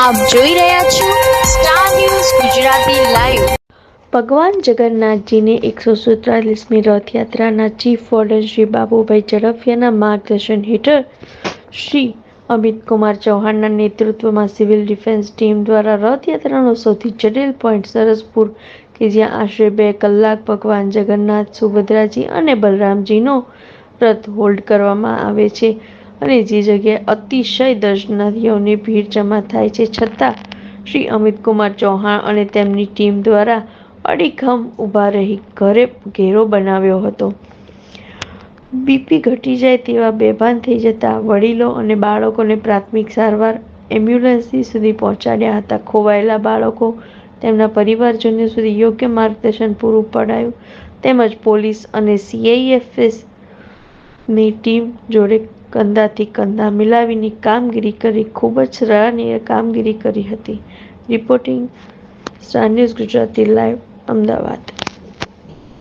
આપ જોઈ રહ્યા છો સ્ટાર ન્યૂઝ ગુજરાતી લાઈવ ભગવાન જગન્નાથજીને એકસો સુડતાલીસમી રથયાત્રાના ચીફ વોર્ડન શ્રી બાબુભાઈ ઝડફિયાના માર્ગદર્શન હેઠળ શ્રી અમિત કુમાર ચૌહાણના નેતૃત્વમાં સિવિલ ડિફેન્સ ટીમ દ્વારા રથયાત્રાનો સૌથી જટિલ પોઈન્ટ સરસપુર, કે જ્યાં આશરે બે કલાક ભગવાન જગન્નાથ, સુભદ્રાજી અને બલરામજીનો રથ હોલ્ડ કરવામાં આવે છે. અને જે જગ્યાએ અતિશય દર્શનાર્થીઓની ભીડ જમા થાય છે છતાં શ્રી અમિત કુમાર ચૌહાણ અને તેમની ટીમ દ્વારા અડીખમ ઊભા રહી ઘરે ઘેરો બનાવ્યો હતો. બીપી ઘટી જાય તેવા બેભાન થઈ જતા વડીલો અને બાળકોને પ્રાથમિક સારવાર એમ્બ્યુલન્સથી સુધી પહોંચાડ્યા હતા. ખોવાયેલા બાળકો તેમના પરિવારજનો સુધી યોગ્ય માર્ગદર્શન પૂરું પડાયું. તેમજ પોલીસ અને સીઆઈએફએસ ની ટીમ જોડે કંધાથી કંધા મિલાવીની કામગીરી કરી, ખૂબ જ સરાહનીય કામગીરી કરી હતી. Reporting star news Gujarati live, Ahmedabad.